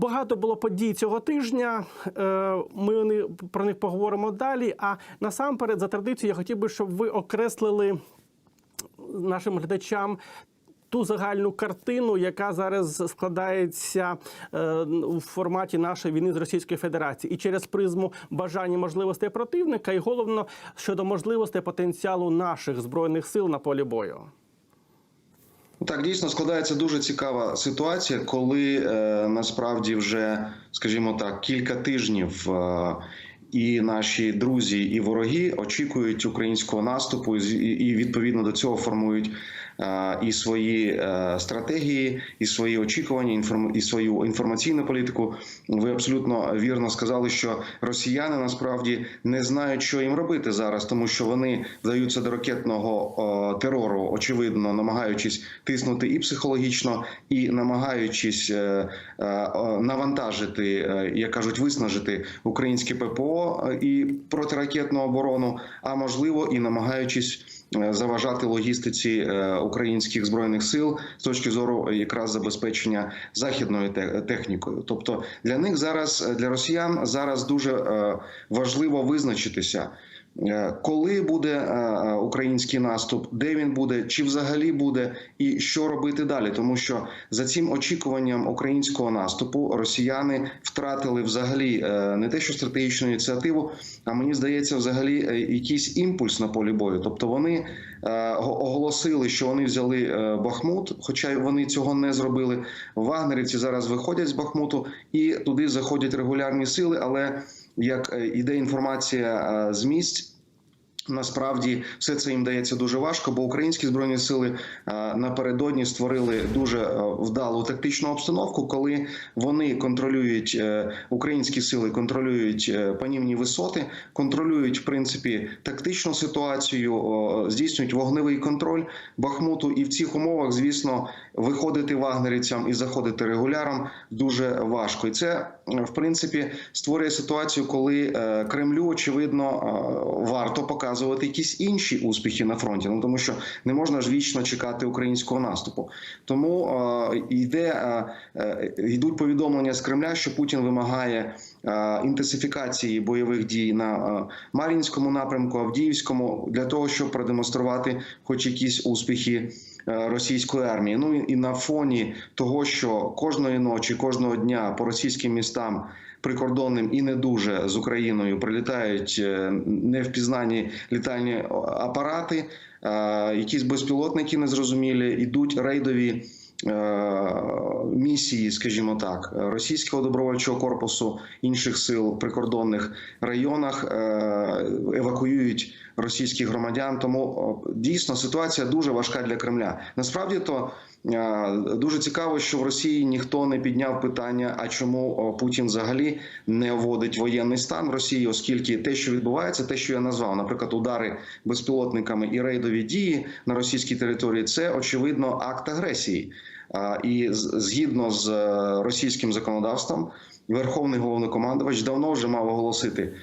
Багато було подій цього тижня. Е, Ми про них поговоримо далі. А насамперед, за традицією, я хотів би, щоб ви окреслили нашим глядачам. Ту загальну картину, яка зараз складається е, у форматі нашої війни з Російською Федерацією, і через призму бажань і можливостей противника, і головно щодо можливостей потенціалу наших збройних сил на полі бою. Так, дійсно складається дуже цікава ситуація, коли е, насправді вже, скажімо так, кілька тижнів. Е, і наші друзі і вороги очікують українського наступу, і і відповідно до цього формують і свої е, стратегії, і свої очікування, і свою інформаційну політику. Ви абсолютно вірно сказали, що росіяни насправді не знають, що їм робити зараз, тому що вони вдаються до ракетного терору, очевидно, намагаючись тиснути і психологічно, і намагаючись е, е, навантажити, як кажуть, виснажити українське ППО і протиракетну оборону, а можливо і намагаючись. Е, Заважати логістиці е, українських збройних сил з точки зору якраз забезпечення західною технікою. Тобто для них зараз е, для росіян зараз дуже важливо визначитися, Коли буде е, е, український наступ, де він буде, чи взагалі буде, і що робити далі? Тому що за цим очікуванням українського наступу росіяни втратили взагалі е, не те, що стратегічну ініціативу, а мені здається, взагалі е, якийсь імпульс на полі бою. Тобто вони е, оголосили, що вони взяли е, Бахмут, хоча вони цього не зробили. Вагнерівці зараз виходять з Бахмуту і туди заходять регулярні сили, але як е, іде інформація е, з місць. Насправді все це їм дається дуже важко, бо українські збройні сили е, напередодні створили дуже вдалу тактичну обстановку, коли вони контролюють українські сили, контролюють панівні висоти, контролюють в принципі тактичну ситуацію, здійснюють вогневий контроль Бахмуту. І в цих умовах, звісно, виходити вагнерівцям і заходити регуляром дуже важко. І це е, в принципі створює ситуацію, коли е, Кремлю очевидно е, варто показувати якісь інші успіхи на фронті. Ну тому що не можна ж вічно чекати українського наступу. Тому йде йдуть повідомлення з Кремля, що Путін вимагає інтенсифікації бойових дій на Мар'їнському напрямку, Авдіївському, для того, щоб продемонструвати хоч якісь успіхи російської армії. Ну і на фоні того, що кожної ночі, кожного дня по російським містам. Прикордонним і не дуже з Україною прилітають е, невпізнані літальні апарати, е, якісь безпілотники незрозумілі, ідуть рейдові е, місії, скажімо так, російського добровольчого корпусу інших сил в прикордонних районах е, евакуюють російських громадян. Тому дійсно ситуація дуже важка для Кремля. Насправді то. Е, Дуже цікаво, що в Росії ніхто не підняв питання, а чому Путін взагалі не вводить воєнний стан в Росії, оскільки те, що відбувається, те, що я назвав, наприклад, удари безпілотниками і рейдові дії на російській території, це очевидно акт агресії. І згідно з е, російським законодавством, Верховний головнокомандувач давно вже мав оголосити е,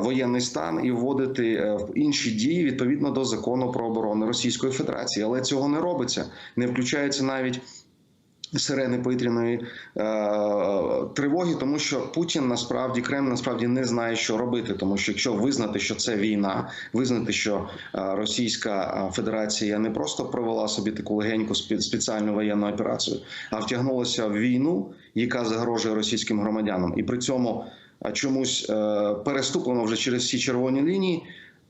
воєнний стан і вводити е, інші дії відповідно до закону про оборону Російської Федерації, але цього не робиться, не включається навіть. Сирени повітряної е, тривоги, тому що Путін насправді Кремль насправді не знає, що робити, тому що якщо визнати, що це війна, визнати, що е, Російська Федерація не просто провела собі таку легеньку спе- спеціальну воєнну операцію, а втягнулася в війну, яка загрожує російським громадянам, і при цьому е, чомусь е, переступлено вже через всі червоні лінії.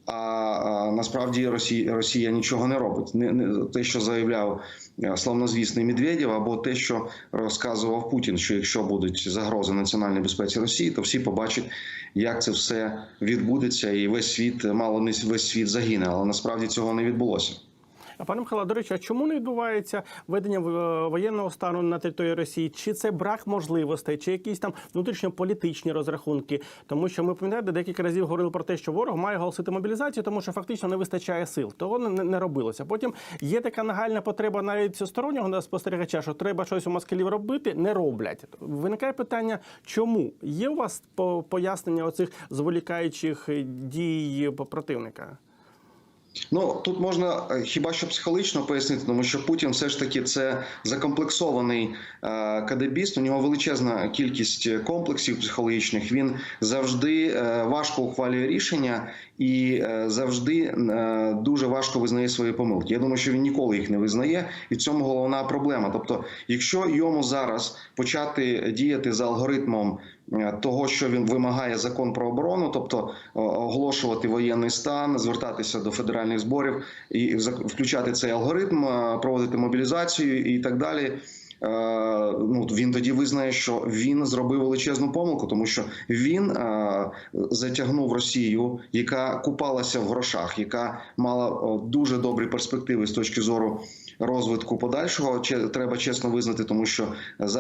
А, насправді Росія, Росія нічого не робить. Не, не те, що заявляв е, славнозвісний Медведєв, або те, що розказував Путін, що якщо будуть загрози національній безпеці Росії, то всі побачать, як це все відбудеться, і весь світ мало не весь світ загине. Але насправді цього не відбулося. Пане Михайло, до речі, а чому не відбувається ведення в- воєнного стану на території Росії? Чи це брак можливостей, чи якісь там внутрішньополітичні розрахунки? Тому що ми пам'ятаєте, декілька разів говорили про те, що ворог має оголосити мобілізацію, тому що фактично не вистачає сил. Того не, не робилося. Потім є така нагальна потреба навіть стороннього спостерігача, що треба щось у москалів робити, не роблять. Виникає питання, чому є у вас по- пояснення оцих зволікаючих дій противника? Ну тут можна е, хіба що психологічно пояснити, тому що Путін все ж таки це закомплексований е, кадебіст. У нього величезна кількість комплексів психологічних. Він завжди е, важко ухвалює рішення і е, завжди е, дуже важко визнає свої помилки. Я думаю, що він ніколи їх не визнає, і в цьому головна проблема. Тобто, якщо йому зараз почати діяти за алгоритмом. Е, Того, що він вимагає закон про оборону, тобто оголошувати воєнний стан, звертатися до федеральних зборів і включати цей алгоритм, е, проводити мобілізацію і так далі. е, Ну він тоді визнає, що він зробив величезну помилку, тому що він е, затягнув Росію, яка купалася в грошах, яка мала дуже добрі перспективи з точки зору розвитку подальшого. Треба чесно визнати, тому що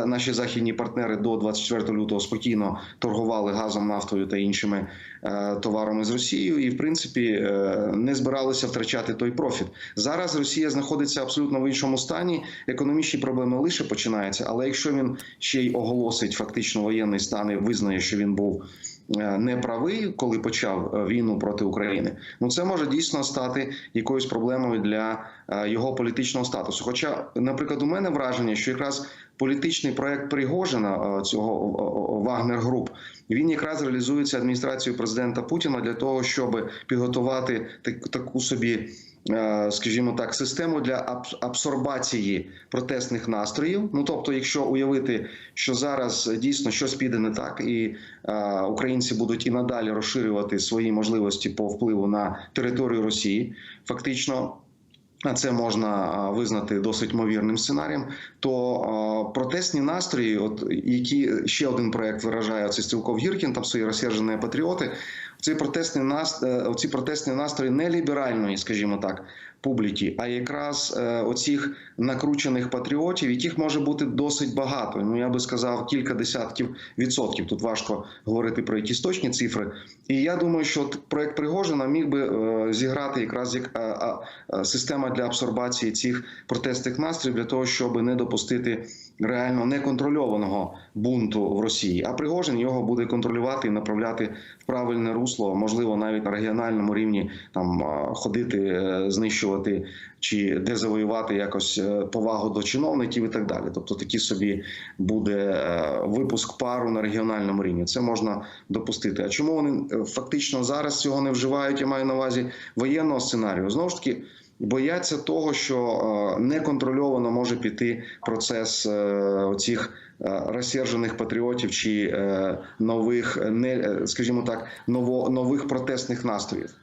наші західні партнери до 24 лютого спокійно торгували газом, нафтою та іншими е, товарами з Росією, і в принципі е, не збиралися втрачати той профіт. Зараз Росія знаходиться абсолютно в іншому стані. Економічні проблеми лише починаються. Але якщо він ще й оголосить фактично воєнний стан і визнає, що він був е, неправий, коли почав е, війну проти України, ну це може дійсно стати якоюсь проблемою для е, його політичного статусу. Хоча, наприклад, у мене враження, що якраз політичний проект Пригожина цього Вагнер Груп він якраз реалізується адміністрацією президента Путіна для того, щоб підготувати таку собі. Е, Скажімо так, систему для абс- абсорбації протестних настроїв. Ну тобто, якщо уявити, що зараз дійсно щось піде не так, і е, українці будуть і надалі розширювати свої можливості по впливу на територію Росії, фактично. А це можна визнати досить ймовірним сценарієм. То протестні настрої, от які ще один проект виражає це Стілков Гіркін, там свої розсержені патріоти. Ці протестні нас е, ці протестні настрої не ліберальної, скажімо так, публіки, а якраз е, оцих накручених патріотів, яких може бути досить багато. Ну я би сказав, кілька десятків відсотків. Тут важко говорити про якісь точні цифри. І я думаю, що проект Пригожина міг би е, зіграти якраз як е, система для абсорбації цих протестних настроїв для того, щоб не допустити реально неконтрольованого бунту в Росії. А Пригожин його буде контролювати і направляти в правильне русло, можливо, навіть на регіональному рівні там ходити, е, знищувати чи дезавоювати якось е, повагу до чиновників і так далі. Тобто, такий собі буде е, випуск пару на регіональному рівні. Це можна допустити. А чому вони е, фактично зараз цього не вживають? Я маю на увазі воєнного сценарію. Знову ж таки. Бояться того, що неконтрольовано може піти процес оцих розсержених патріотів чи нових, не скажімо так, нових протестних настроїв.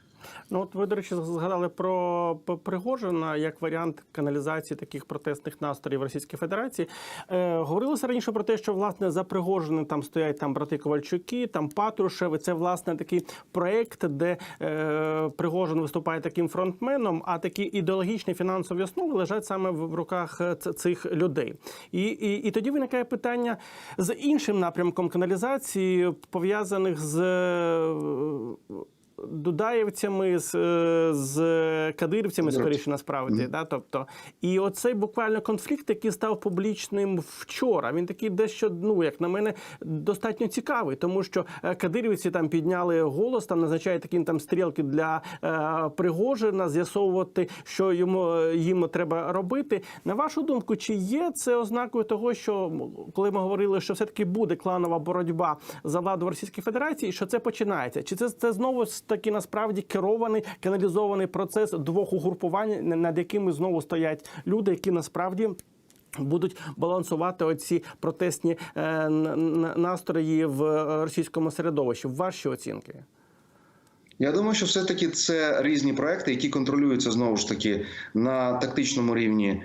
Ну от ви, до речі, згадали про Пригожина як варіант каналізації таких протестних настроїв Російської Федерації. Е, говорилося раніше про те, що власне за Пригожиним там стоять там брати Ковальчуки, там Патрушев. І це власне такий проект, де е, Пригожин виступає таким фронтменом, а такі ідеологічні фінансові основи лежать саме в, руках е, цих людей. І, і, і тоді виникає питання з іншим напрямком каналізації, пов'язаних з. Дудаєвцями, з, е, з кадирівцями, скоріше насправді. Да? Тобто, і оцей буквально конфлікт, який став публічним вчора, він такий дещо, ну як на мене, достатньо цікавий, тому що е, кадирівці там підняли голос, там назначають такі там стрілки для е, Пригожина, з'ясовувати, що йому е, їм треба робити. На вашу думку, чи є це ознакою того, що коли ми говорили, що все таки буде кланова боротьба за владу в Російській Федерації, що це починається? Чи це, це знову таки насправді керований каналізований процес двох угрупувань, над якими знову стоять люди, які насправді. Будуть балансувати оці протестні е, настрої в е, російському середовищі. Ваші оцінки? Я думаю, що все-таки це різні проекти, які контролюються знову ж таки на тактичному рівні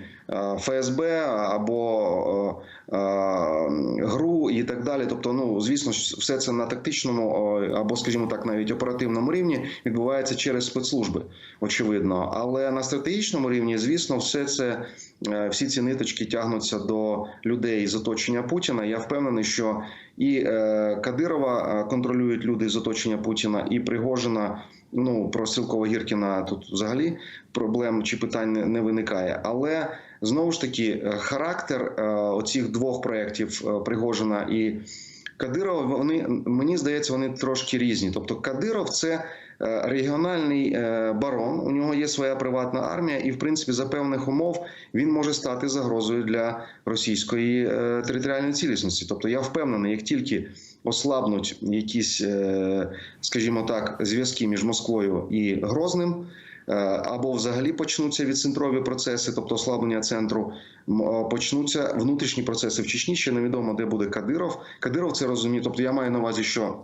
ФСБ або е, е, ГРУ і так далі. Тобто, ну звісно, все це на тактичному е, або, скажімо так, навіть оперативному рівні відбувається через спецслужби, очевидно. Але на стратегічному рівні, звісно, все це. е, Всі ці ниточки тягнуться до людей з оточення Путіна. Я впевнений, що і е, Кадирова е, контролюють люди з оточення Путіна, і Пригожина. Ну про Силкова Гіркіна тут взагалі проблем чи питань не виникає. Але знову ж таки, е, характер е, оцих двох проєктів е, Пригожина і Кадирова, вони мені здається, вони трошки різні. Тобто, Кадиров це регіональний барон. У нього є своя приватна армія, і в принципі за певних умов він може стати загрозою для російської територіальної цілісності. Тобто я впевнений, як тільки ослабнуть якісь, скажімо так, зв'язки між Москвою і Грозним. Е, Або взагалі почнуться відцентрові процеси, тобто ослаблення центру, почнуться внутрішні процеси в Чечні. Ще невідомо, де буде Кадиров. Кадиров це розуміє. Тобто я маю на увазі, що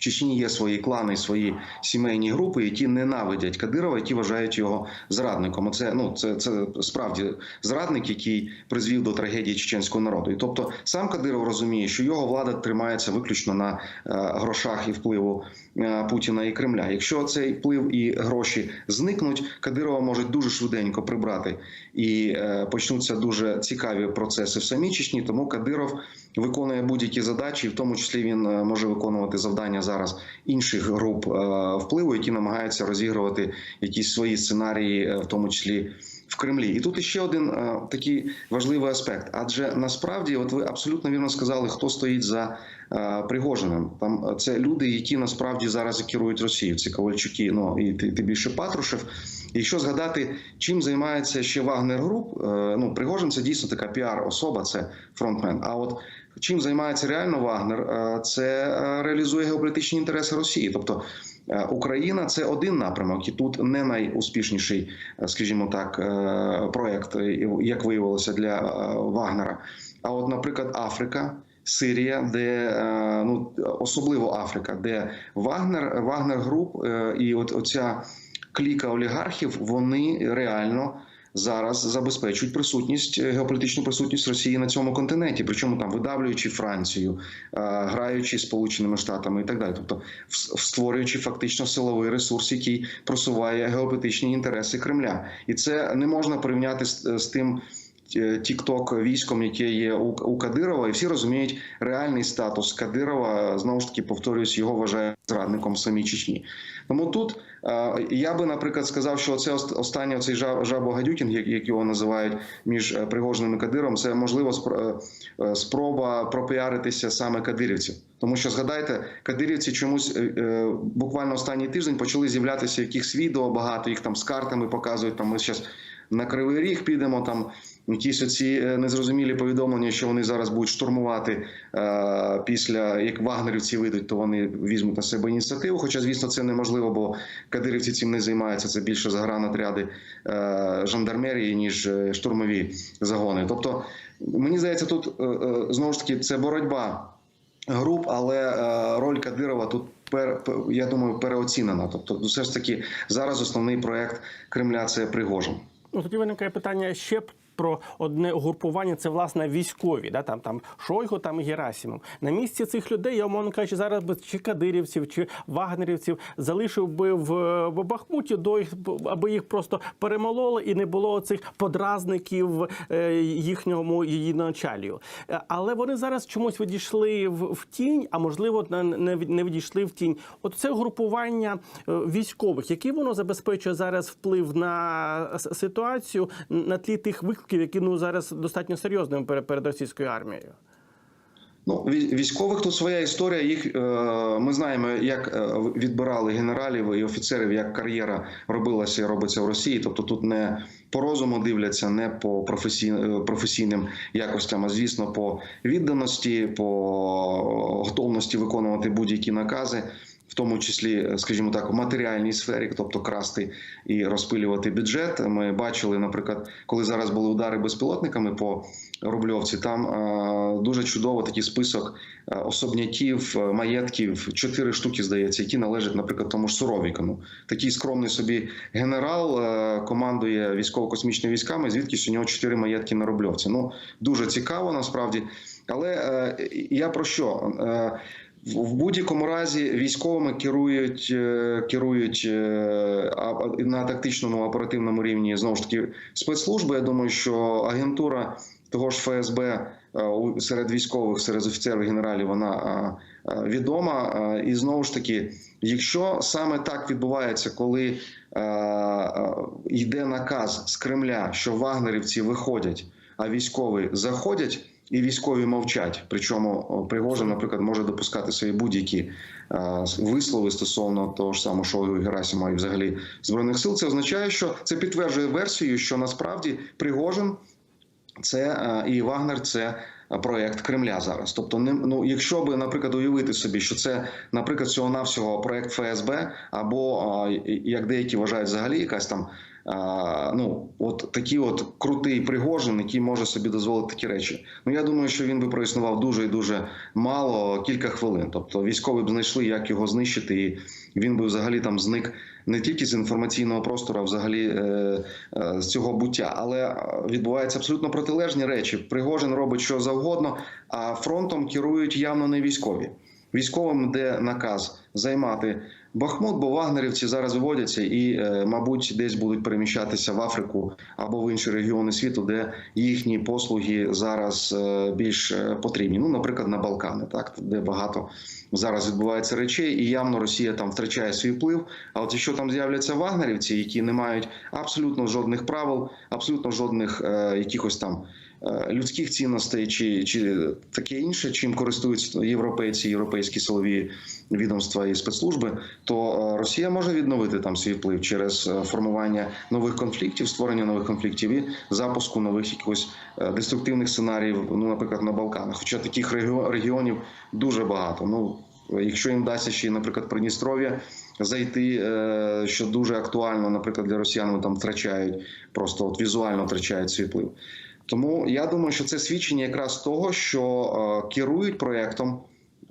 в Чечні є свої клани, свої сімейні групи, які ненавидять Кадирова, які вважають його зрадником. Оце ну це, це справді зрадник, який призвів до трагедії чеченського народу. І тобто сам Кадиров розуміє, що його влада тримається виключно на е, грошах і впливу Путіна і Кремля. Якщо цей вплив і гроші зникнуть, Кадирова можуть дуже швиденько прибрати і е, почнуться дуже цікаві процеси в самій Чечні. Тому Кадиров виконує будь-які задачі, в тому числі він е, може виконувати завдання зараз інших груп е, впливу, які намагаються розігрувати якісь свої сценарії, е, в тому числі. В Кремлі, і тут іще один е, такий важливий аспект. Адже насправді, от ви абсолютно вірно сказали, хто стоїть за е, Пригожиним. Там е, це люди, які насправді зараз керують Росією. Це Ковальчуки, ну і ти, більше Патрушев. Якщо згадати, чим займається ще Вагнер Груп, ну Пригожин це дійсно така піар-особа, це фронтмен. А от чим займається реально Вагнер, це реалізує геополітичні інтереси Росії, тобто. Е, Україна це один напрямок, і тут не найуспішніший, е, скажімо так, е, проект, як виявилося для Вагнера. А от, наприклад, Африка. Сирія, де ну особливо Африка, де Вагнер, Вагнер груп і от оця кліка олігархів, вони реально зараз забезпечують присутність е, геополітичну присутність Росії на цьому континенті, причому там видавлюючи Францію, е, граючи Сполученими Штатами і так далі, тобто створюючи фактично силовий ресурс, який просуває геополітичні інтереси Кремля, і це не можна порівняти з, з тим. Тікток військом, яке є у, Кадирова, і всі розуміють реальний статус Кадирова. Знову ж таки, повторюсь, його вважає зрадником самій Чечні. Тому тут е, я би, наприклад, сказав, що це останній оцей жаб- як, його називають між е, Пригожиним і Кадиром, це можливо е, спроба пропіаритися саме кадирівців. Тому що згадайте, кадирівці чомусь е, е, буквально останній тиждень почали з'являтися якихось відео багато, їх там з картами показують. Там ми зараз на Кривий Ріг підемо там. Якісь оці е, незрозумілі повідомлення, що вони зараз будуть штурмувати е, після як вагнерівці вийдуть, то вони візьмуть на себе ініціативу. Хоча, звісно, це неможливо, бо кадирівці цим не займаються. Це більше загранотряди е, жандармерії, ніж штурмові загони. Тобто, мені здається, тут знову ж таки це боротьба груп, але роль Кадирова тут. Я думаю, переоцінена. Тобто, все ж таки зараз основний проект Кремля це Пригожин. Ну тоді виникає питання ще про одне угрупування. Це власне військові, да там там Шойгу, там і Герасимов. На місці цих людей, я умовно кажучи, зараз би чи кадирівців, чи вагнерівців залишив би в, Бахмуті, до їх аби їх просто перемололи і не було цих подразників е, їхньому її началію. Е, Але вони зараз чомусь відійшли в, тінь, а можливо не, не від- не відійшли в тінь. От це групування е, військових, який воно забезпечує зараз вплив на ситуацію на тлі тих викликів, які ну зараз достатньо серйозними перед, російською армією. Ну, вій- військових тут своя історія. Їх е, ми знаємо, як е, відбирали генералів і офіцерів, як кар'єра робилася і робиться в Росії. Тобто тут не по розуму дивляться, не по е, професійним якостям, а звісно, по відданості, по готовності виконувати будь-які накази. В тому числі, скажімо так, в матеріальній сфері, тобто красти і розпилювати бюджет. Ми бачили, наприклад, коли зараз були удари безпілотниками по Рубльовці, там е, дуже чудово такий список е, особняків, е, маєтків, чотири штуки, здається, які належать, наприклад, тому ж Суровікану. Такий скромний собі генерал е, командує військово-космічними військами, звідки у нього чотири маєтки на Рубльовці. Ну дуже цікаво насправді. Але е, я про що? В будь-якому разі військовими керують е, керують е, на тактичному оперативному рівні знову ж таки спецслужби. Я думаю, що агентура того ж ФСБ е, серед військових, серед офіцерів генералів, вона відома. І знову ж таки, якщо саме так відбувається, коли йде наказ з Кремля, що вагнерівці виходять, а військові заходять. І військові мовчать. Причому Пригожин, наприклад, може допускати свої будь-які е, вислови стосовно того ж самого Шойгу і Герасимова і взагалі збройних сил. Це означає, що це підтверджує версію, що насправді Пригожин це е, і Вагнер це проект Кремля зараз. Тобто, не ну, якщо би, наприклад, уявити собі, що це, наприклад, всього навсього проект ФСБ, або як деякі вважають, взагалі якась там. А, Ну, от такий от крутий Пригожин, який може собі дозволити такі речі. Ну я думаю, що він би проіснував дуже і дуже мало кілька хвилин. Тобто військові б знайшли, як його знищити, і він би взагалі там зник не тільки з інформаційного простору, а взагалі е, е, з цього буття. Але е, відбуваються абсолютно протилежні речі. Пригожин робить що завгодно, а фронтом керують явно не військові. Військовим йде наказ займати Бахмут, бо вагнерівці зараз виводяться і, е, мабуть, десь будуть переміщатися в Африку або в інші регіони світу, де їхні послуги зараз е, більш е, потрібні. Ну, наприклад, на Балкани, так де багато зараз відбувається речей, і явно Росія там втрачає свій вплив. А от якщо там з'являться вагнерівці, які не мають абсолютно жодних правил, абсолютно жодних е, якихось там. Е, Людських цінностей чи, чи таке інше, чим користуються європейці, європейські силові відомства і спецслужби, то е, Росія може відновити там свій вплив через е, формування нових конфліктів, створення нових конфліктів і запуску нових якихось деструктивних сценаріїв. Ну, наприклад, на Балканах. Хоча таких регіонів дуже багато. Ну якщо їм вдасться ще, наприклад, Придністров'я зайти, що дуже актуально, наприклад, для росіян там втрачають просто от візуально втрачають свій вплив. Тому я думаю, що це свідчення якраз того, що е, керують проектом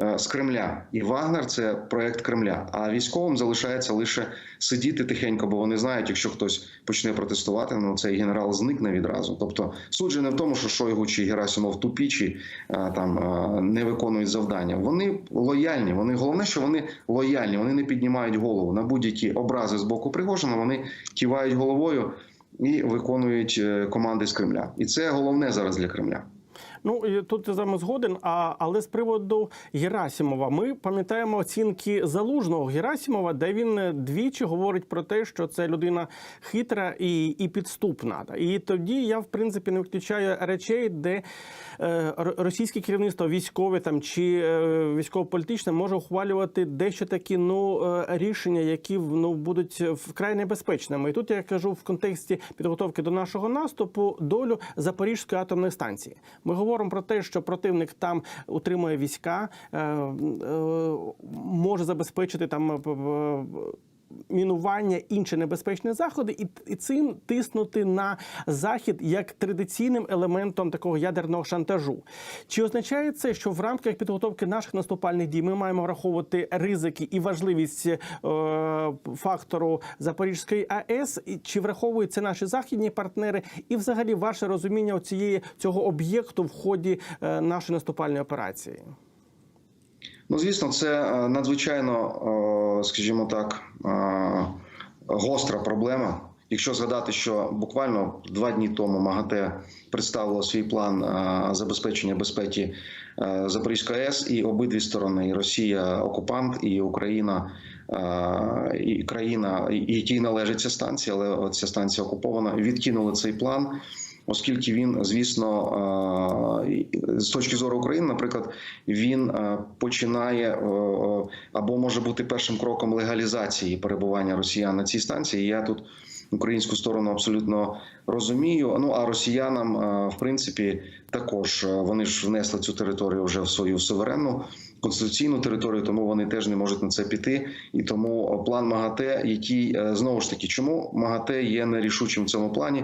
е, з Кремля, і Вагнер це проект Кремля. А військовим залишається лише сидіти тихенько, бо вони знають, якщо хтось почне протестувати, ну цей генерал зникне відразу. Тобто суть же не в тому, що Шойгу чи Герасимов тупі, чи е, там не виконують завдання. Вони лояльні. Вони головне, що вони лояльні. Вони не піднімають голову на будь-які образи з боку Пригожина. Вони кивають головою і виконують е, команди з Кремля. І це головне зараз для Кремля. Ну і тут з вами згоден. А але з приводу Герасимова, ми пам'ятаємо оцінки залужного Герасимова, де він двічі говорить про те, що це людина хитра і, і підступна. І тоді я в принципі не виключаю речей, де е, російське керівництво, військове там чи е, військово-політичне може ухвалювати дещо такі ну е, рішення, які ну будуть вкрай небезпечними. І тут я кажу в контексті підготовки до нашого наступу долю Запорізької атомної станції. Ми говоримо про те, що противник там утримує війська, е, е, може забезпечити там. Мінування інші небезпечні заходи, і, і цим тиснути на захід як традиційним елементом такого ядерного шантажу. Чи означає це, що в рамках підготовки наших наступальних дій ми маємо враховувати ризики і важливість е, фактору Запорізької АЕС? І Чи враховуються наші західні партнери, і взагалі ваше розуміння цієї цього об'єкту в ході е, нашої наступальної операції? Ну, звісно, це е, надзвичайно, е, скажімо так, е, гостра проблема. Якщо згадати, що буквально два дні тому МАГАТЕ представило свій план забезпечення безпеки Запорізької АЕС, і обидві сторони, і Росія окупант, і Україна, і країна, якій належить ця станція, але ця станція окупована, відкинули цей план. Оскільки він, звісно, з точки зору України, наприклад, він починає або може бути першим кроком легалізації перебування росіян на цій станції. Я тут українську сторону абсолютно розумію. Ну а росіянам, в принципі, також вони ж внесли цю територію вже в свою суверенну конституційну територію, тому вони теж не можуть на це піти. І тому план МАГАТЕ, який е, знову ж таки, чому МАГАТЕ є нерішучим в цьому плані.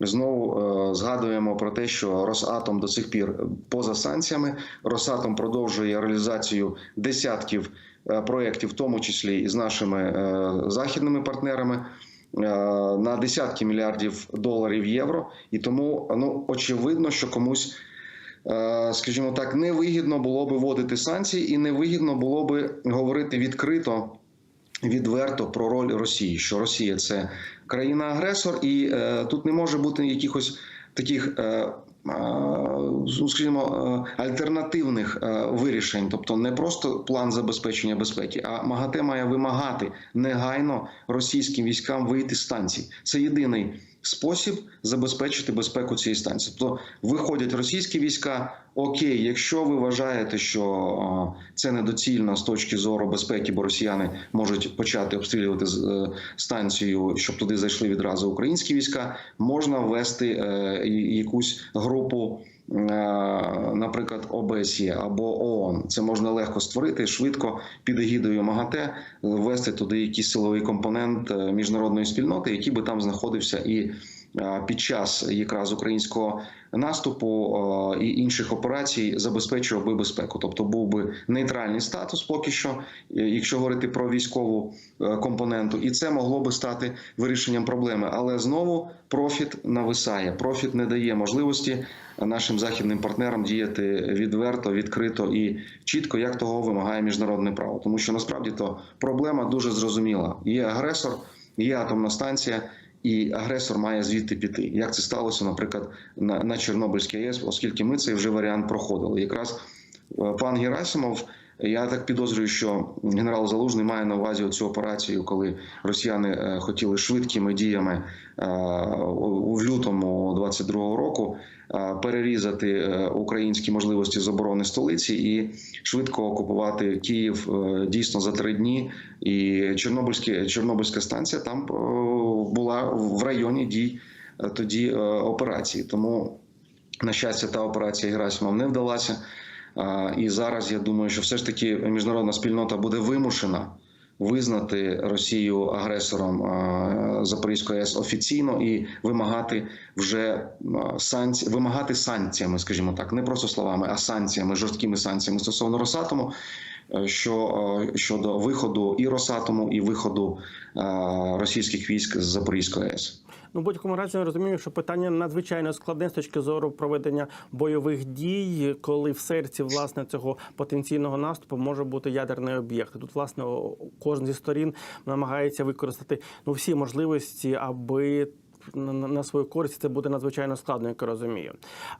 Знову е, згадуємо про те, що Росатом до сих пір поза санкціями. Росатом продовжує реалізацію десятків е, проєктів, в тому числі і з нашими е, західними партнерами. На десятки мільярдів доларів євро, і тому ну очевидно, що комусь, скажімо так, невигідно було би вводити санкції, і невигідно було би говорити відкрито відверто про роль Росії, що Росія це країна-агресор, і е, тут не може бути якихось таких. Е, е, ну, Скажімо, е, альтернативних е, вирішень, тобто не просто план забезпечення безпеки, а МАГАТЕ має вимагати негайно російським військам вийти з станції. Це єдиний спосіб забезпечити безпеку цієї станції. Тобто виходять російські війська. Окей, якщо ви вважаєте, що це недоцільно з точки зору безпеки, бо росіяни можуть почати обстрілювати е, станцію, щоб туди зайшли відразу українські війська, можна ввести е, якусь групу. Е, Наприклад, ОБСЄ або ООН. це можна легко створити швидко під егідою МАГАТЕ, ввести туди якийсь силовий компонент е, міжнародної спільноти, який би там знаходився і е, під час якраз українського наступу і інших операцій забезпечував би безпеку, тобто був би нейтральний статус, поки що, е, якщо говорити про військову е, компоненту, і це могло би стати вирішенням проблеми. Але знову профіт нависає. Профіт не дає можливості нашим західним партнерам діяти відверто, відкрито і чітко, як того вимагає міжнародне право. Тому що насправді то проблема дуже зрозуміла: є агресор, є атомна станція. І агресор має звідти піти. Як це сталося, наприклад, на, на Чорнобильській АЕС, оскільки ми цей вже варіант проходили. Якраз е, пан Герасимов, я так підозрюю, що генерал Залужний має на увазі цю операцію, коли росіяни е, хотіли швидкими діями е, у- лютому 22-го року е, перерізати українські можливості з оборони столиці і швидко окупувати Київ дійсно за три дні. І Чорнобильські, Чорнобильська станція там була в районі дій тоді операції. Тому, на щастя, та операція Герасимов не вдалася. І зараз я думаю, що все ж таки міжнародна спільнота буде вимушена визнати Росію агресором Запорізької АЕС офіційно і вимагати вже санкцій, вимагати санкціями, скажімо так, не просто словами, а санкціями, жорсткими санкціями стосовно Росатому. Е, Що е, щодо виходу і Росатому, і виходу е, російських військ з Запорізької АЕС. Ну, будь-якому разі ми розуміємо, що питання надзвичайно складне з точки зору проведення бойових дій, коли в серці власне цього потенційного наступу може бути ядерний об'єкт. Тут, власне, кожен зі сторін намагається використати ну всі можливості, аби. На, свою користь це буде надзвичайно складно, як я розумію.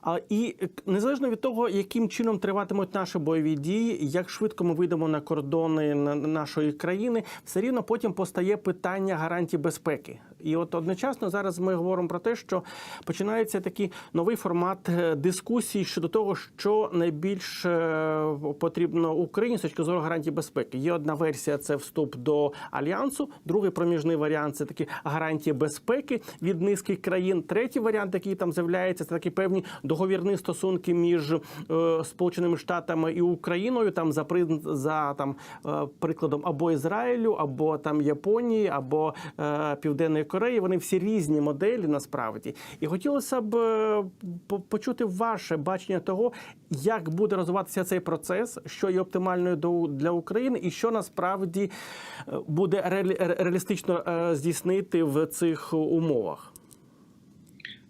А і незалежно від того, яким чином триватимуть наші бойові дії, як швидко ми вийдемо на кордони на- на нашої країни, все рівно потім постає питання гарантій безпеки. І от одночасно зараз ми говоримо про те, що починається такий новий формат е, дискусій щодо того, що найбільш е, потрібно Україні з точки зору гарантій безпеки. Є одна версія це вступ до альянсу, другий проміжний варіант це такі гарантії безпеки від низки країн. Третій варіант, який там з'являється, це такі певні договірні стосунки між е, Сполученими Штатами і Україною. Там за за там е, прикладом або Ізраїлю, або там Японії, або е, Південної Кореї. Вони всі різні моделі насправді. І хотілося б е, почути ваше бачення того, як буде розвиватися цей процес, що є оптимальною до- для України, і що насправді е, буде реалістично е, здійснити в цих умовах.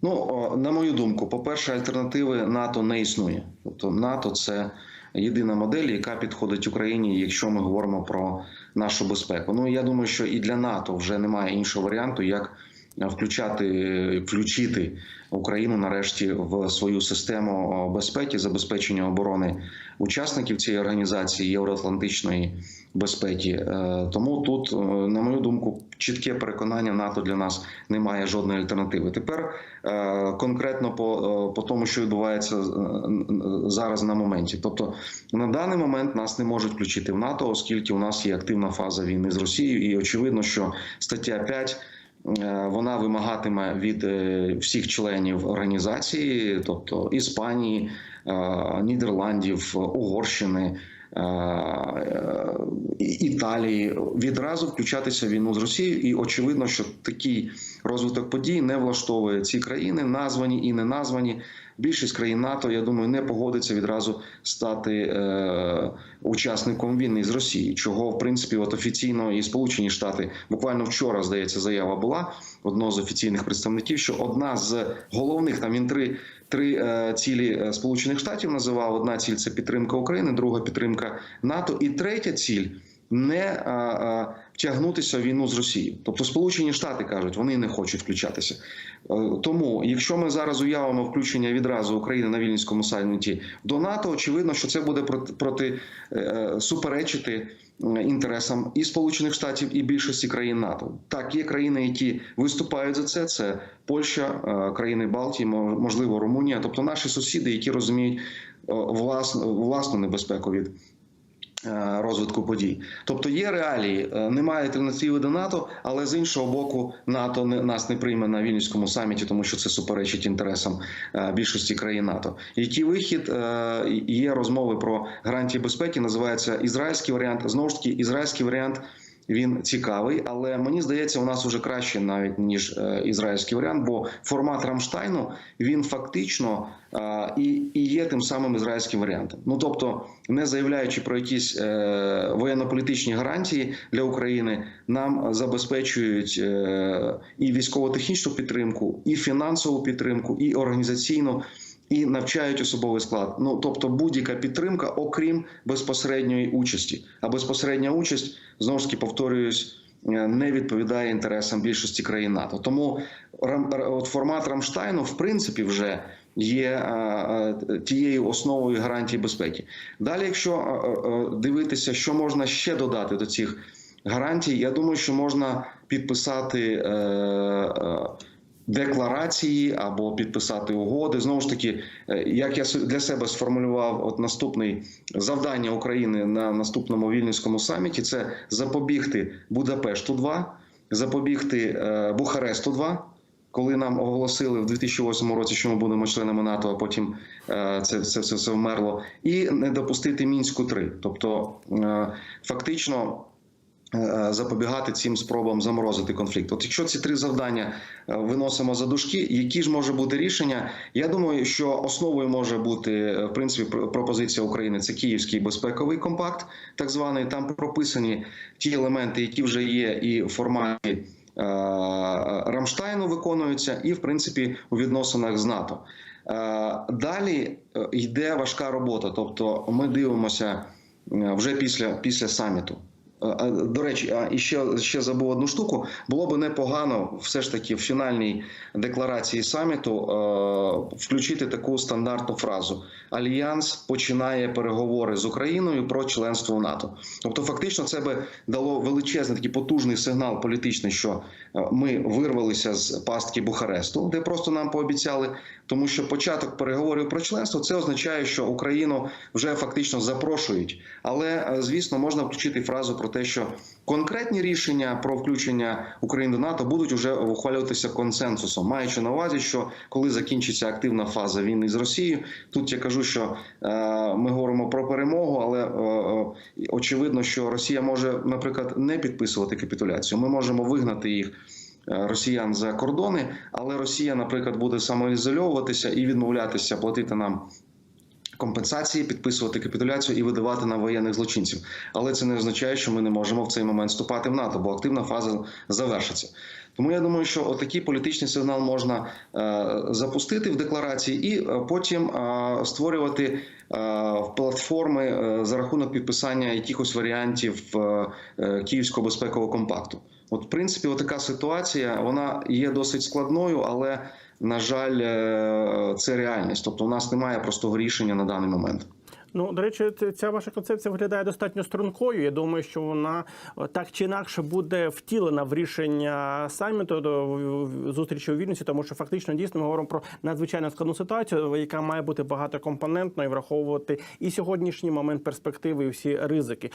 Ну, на мою думку, по-перше, альтернативи НАТО не існує. Тобто НАТО це єдина модель, яка підходить Україні, якщо ми говоримо про нашу безпеку. Ну я думаю, що і для НАТО вже немає іншого варіанту, як включати включити Україну нарешті в свою систему безпеки, забезпечення оборони учасників цієї організації євроатлантичної безпеки. Е, Тому тут, е, на мою думку, чітке переконання НАТО для нас немає жодної альтернативи. Тепер е, конкретно по, по тому, що відбувається зараз на моменті. Тобто на даний момент нас не можуть включити в НАТО, оскільки у нас є активна фаза війни з Росією, і очевидно, що стаття 5 е, вона вимагатиме від е, всіх членів організації, тобто Іспанії, е, Нідерландів, Угорщини. е, е, Італії відразу включатися в війну з Росією, і очевидно, що такий розвиток подій не влаштовує ці країни, названі і не названі. Більшість країн НАТО, я думаю, не погодиться відразу стати е, учасником війни з Росією, чого в принципі от офіційно і Сполучені Штати буквально вчора здається заява була одного з офіційних представників, що одна з головних там він три. Три е, цілі е, Сполучених Штатів називав одна ціль це підтримка України, друга підтримка НАТО, і третя ціль не а, а, втягнутися в війну з Росією. Тобто Сполучені Штати кажуть, вони не хочуть включатися. Е, Тому, якщо ми зараз уявимо включення відразу України на Вільнюському саміті до НАТО, очевидно, що це буде проти, проти е, суперечити е, інтересам і Сполучених Штатів, і більшості країн НАТО. Так, є країни, які виступають за це. Це Польща, е, країни Балтії, мо- можливо, Румунія, тобто наші сусіди, які розуміють е, власну, власну небезпеку від е, розвитку подій. Тобто є реалії, е, немає альтернативи до НАТО, але з іншого боку, НАТО не, нас не прийме на вільнюському саміті, тому що це суперечить інтересам е, більшості країн НАТО. Який вихід Е, є розмови про гарантії безпеки? Називається ізраїльський варіант. Знову ж таки, ізраїльський варіант. Він цікавий, але мені здається, у нас вже краще навіть ніж е, ізраїльський варіант, бо формат Рамштайну він фактично і, і є тим самим ізраїльським варіантом. Ну тобто, не заявляючи про якісь е, воєнно-політичні гарантії для України, нам забезпечують е, і військово-технічну підтримку, і фінансову підтримку, і організаційну. І навчають особовий склад. Ну тобто будь-яка підтримка, окрім безпосередньої участі. А безпосередня участь знову ж таки повторююсь, е, не відповідає інтересам більшості країн НАТО. Тому от формат Рамштайну, в принципі, вже є е, е, тією основою гарантії безпеки. Далі, якщо дивитися, що можна ще додати до цих гарантій, я думаю, що можна підписати. Декларації або підписати угоди знову ж таки, е, як я для себе сформулював, от наступний завдання України на наступному вільнюському саміті це запобігти Будапешту 2 запобігти е, Бухаресту 2 коли нам оголосили в 2008 році, що ми будемо членами НАТО, а потім е, це, це все, все вмерло, і не допустити мінську 3 тобто фактично. Е, Запобігати цим спробам заморозити конфлікт. От якщо ці три завдання е, виносимо за дужки, які ж може бути рішення? Я думаю, що основою може бути е, в принципі пр- пропозиція України. Це Київський безпековий компакт, так званий. Там прописані ті елементи, які вже є, і в форматі е, Рамштайну виконуються, і в принципі у відносинах з НАТО. Е, Далі е, йде важка робота. Тобто, ми дивимося е, вже після, після саміту. Е, До речі, і ще, ще забув одну штуку. Було б непогано все ж таки в фінальній декларації саміту е, включити таку стандартну фразу: Альянс починає переговори з Україною про членство в НАТО. Тобто, фактично, це би дало величезний такий потужний сигнал політичний, що е, ми вирвалися з пастки Бухаресту, де просто нам пообіцяли. Тому що початок переговорів про членство це означає, що Україну вже фактично запрошують. Але е, звісно, можна включити фразу про те, що конкретні рішення про включення України до НАТО будуть вже ухвалюватися консенсусом, маючи на увазі, що коли закінчиться активна фаза війни з Росією, тут я кажу, що е, ми говоримо про перемогу, але е, е, очевидно, що Росія може, наприклад, не підписувати капітуляцію. Ми можемо вигнати їх. Росіян за кордони, але Росія, наприклад, буде самоізольовуватися і відмовлятися платити нам компенсації, підписувати капітуляцію і видавати нам воєнних злочинців. Але це не означає, що ми не можемо в цей момент вступати в НАТО, бо активна фаза завершиться. Тому я думаю, що отакий політичний сигнал можна е, запустити в декларації і е, потім е, створювати е, платформи за рахунок підписання якихось варіантів Київського безпекового компакту. От, в принципі, така ситуація вона є досить складною, але на жаль, е, це реальність. Тобто, у нас немає простого рішення на даний момент. Ну, до речі, ця ваша концепція виглядає достатньо стрункою. Я думаю, що вона е, так чи інакше буде втілена в рішення саміту до в- в- зустрічі у Вільнюсі, тому що фактично дійсно ми говоримо про надзвичайно складну ситуацію, яка має бути багатокомпонентною, і враховувати і сьогоднішній момент перспективи, і всі ризики.